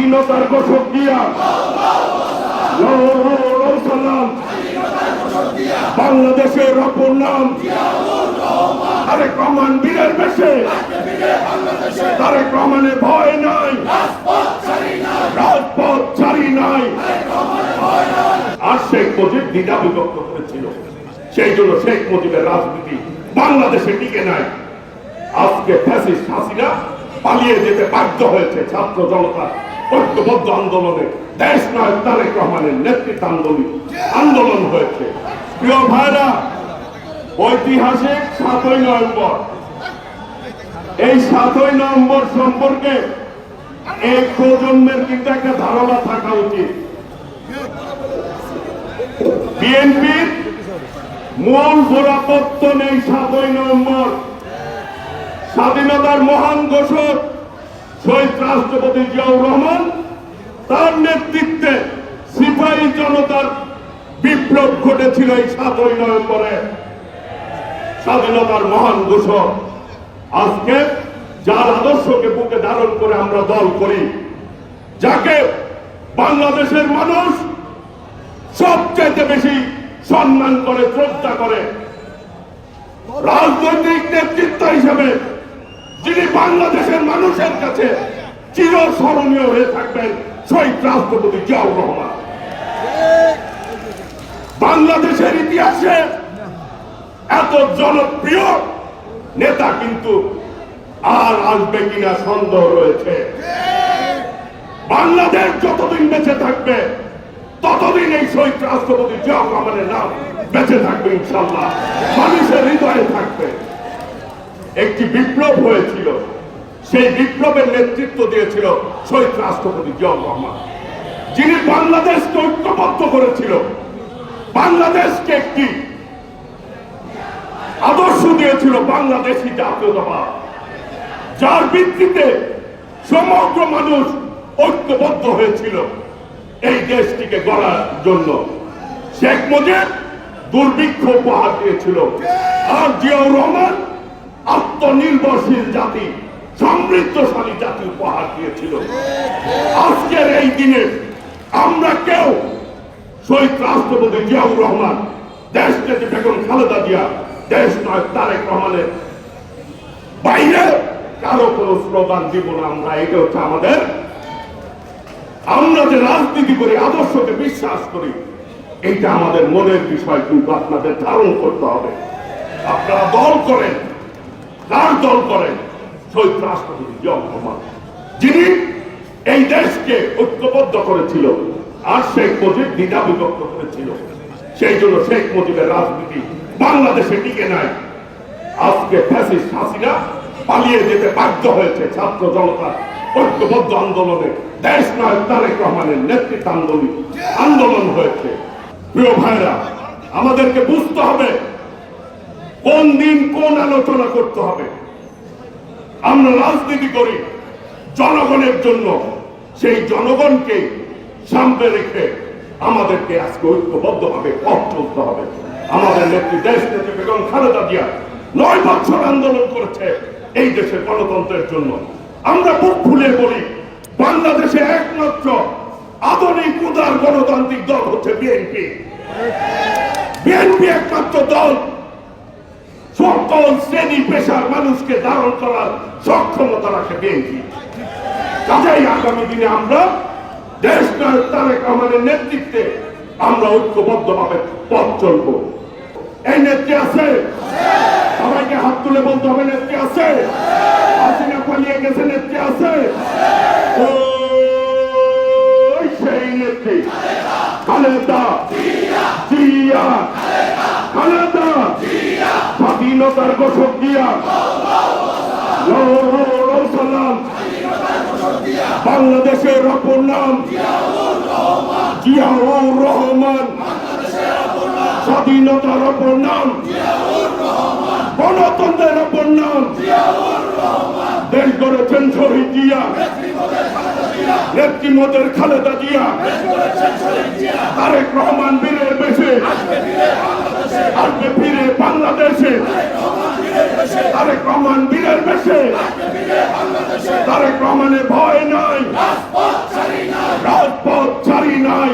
স্বাধীনতার ঘোষক দিয়া। বাংলাদেশের অপর নাম। তারেক রহমান বীরের বেশে। তারেক রহমানের ভয় নাই। রাজপথ ছাড়ি নাই। আর শেখ মুজিব দ্বিধা বিভক্ত করেছিল সেই জন্য শেখ মুজিবের রাজনীতি বাংলাদেশে টিকে নাই। আজকে ফ্যাসিস্ট হাসিনা পালিয়ে যেতে বাধ্য হয়েছে ছাত্র জনতা। ঐক্যবদ্ধ আন্দোলনে দেশ নয় তারেক রহমানের নেতৃত্ব আন্দোলন আন্দোলন হয়েছে। প্রিয় ভাইরা, ঐতিহাসিক সাতই নভেম্বর। এই সাতই নভেম্বর সম্পর্কে এই প্রজন্মের কিন্তু একটা ধারণা থাকা উচিত। বিএনপির মূল গোড়াপত্তন এই সাতই নভেম্বর স্বাধীনতার মহান ঘোষক শহীদ রাষ্ট্রপতি জিয়াউর রহমান, তার নেতৃত্বে সিপাহী জনতার বিপ্লব ঘটেছিল এই সাতই নভেম্বরে। স্বাধীনতার মহান ঘোষক। আজকে যার আদর্শকে বুকে ধারণ করে আমরা দল করি, যাকে বাংলাদেশের মানুষ সবচাইতে বেশি সম্মান করে, শ্রদ্ধা করে। রাজনৈতিক নেতৃত্ব হিসেবে বাংলাদেশের মানুষের কাছে চিরস্মরণীয় হয়ে থাকবেন শহীদ রাষ্ট্রপতি জিয়াউর রহমান। বাংলাদেশের ইতিহাসে এত জনপ্রিয় নেতা কিন্তু আর আসবে কিনা সন্দেহ রয়েছে। বাংলাদেশ যতদিন বেঁচে থাকবে, ততদিন এই শহীদ রাষ্ট্রপতি জিয়াউর রহমানের নাম বেঁচে থাকবে ইনশাল্লাহ। মানুষের হৃদয়ে থাকবে। একটি বিপ্লব হয়েছিল। সেই বিপ্লবের নেতৃত্ব দিয়েছিল শহীদ রাষ্ট্রপতি জিয়াউর রহমান। যিনি বাংলাদেশকে ঐক্যবদ্ধ করেছিল। বাংলাদেশকে একটি আদর্শ দিয়েছিল বাংলাদেশি জাতীয়তাবাদ। যার ভিত্তিতে সমগ্র মানুষ ঐক্যবদ্ধ হয়েছিল এই দেশটিকে গড়ার জন্য। শেখ মুজিব দুর্ভিক্ষ উপহার দিয়েছিল। আর জিয়াউর রহমান আত্মনির্ভরশীল জাতি, সমৃদ্ধশালী জাতি উপহার দিয়েছিল। আজকের এই দিনে আমরা কেউ শহীদ রাষ্ট্রপতি জিয়াউর রহমান, দেশ নেত্রী বেগম খালেদা জিয়া, দেশ নয় তারেক রহমানের বাইরে কারও কোনো স্লোগান দিব না আমরা, এটা হচ্ছে আমাদের। আমরা যে রাজনীতি করি, আদর্শকে বিশ্বাস করি, এইটা আমাদের মনের বিষয় কিন্তু আপনাদের ধারণ করতে হবে। আপনারা দল করেন কার করেন শহীদ রাষ্ট্রপতি জিয়াউর রহমান। যিনি এই দেশকে ঐক্যবদ্ধ করেছিল আর শেখ মুজিব দ্বিধা বিভক্ত করেছিল। সেই জন্য শেখ মুজিবের রাজনীতি বাংলাদেশে টিকে নাই। আজকে ফ্যাসিস্ট হাসিনা পালিয়ে যেতে বাধ্য হয়েছে ছাত্র জনতা ঐক্যবদ্ধ আন্দোলনে। দেশ নয় তারেক রহমানের নেতৃত্ব আন্দোলন আন্দোলন হয়েছে। প্রিয় ভাইরা আমাদেরকে বুঝতে হবে কোন দিন কোন আলোচনা করতে হবে? আমরা রাজনীতি করি জনগণের জন্য। সেই জনগণকে সামনে রেখে আমাদেরকে আজকে ঐক্যবদ্ধ ভাবে পথ চলতে হবে। আমাদের নেত্রী দেশ নেত্রী বেগম খালেদা জিয়া নয় বছর আন্দোলন করেছে এই দেশের গণতন্ত্রের জন্য। আমরা বুক ফুলে বলি, বাংলাদেশে একমাত্র আধুনিক, উদার গণতান্ত্রিক দল হচ্ছে বিএনপি। বিএনপি একমাত্র দল সকল শ্রেণি পেশার মানুষকে ধারণ করার সক্ষমতা রাখে বিএনপি। কাজেই আগামী দিনে আমরা দেশ তারেক রহমানের নেতৃত্বে আমরা ঐক্যবদ্ধ ভাবে পথ চলব। এই নেত্রী আছে? সবাইকে হাত তুলে বলতে হবে, নেত্রী আছে? হাসিনা পালিয়ে গেছে, নেত্রী আছে? সেই নেত্রী। খালেদা। জিয়া। খালেদা। স্বাধীনতার ঘোষক দিয়া সালাম বাংলাদেশের অপর নাম জিয়াউর রহমান স্বাধীনতার অপর নাম গণতন্ত্রের অপর নাম। দেশ গড়েছেন শহীদ জিয়া। নেত্রী মোদের খালেদা জিয়া। তারেক রহমান বীরের বেশে। আসবে ফিরে বাংলাদেশে। তারেক রহমান বীরের বেশে। তারেক রহমানে ভয় নাই। রাজপথ ছাড়ি নাই।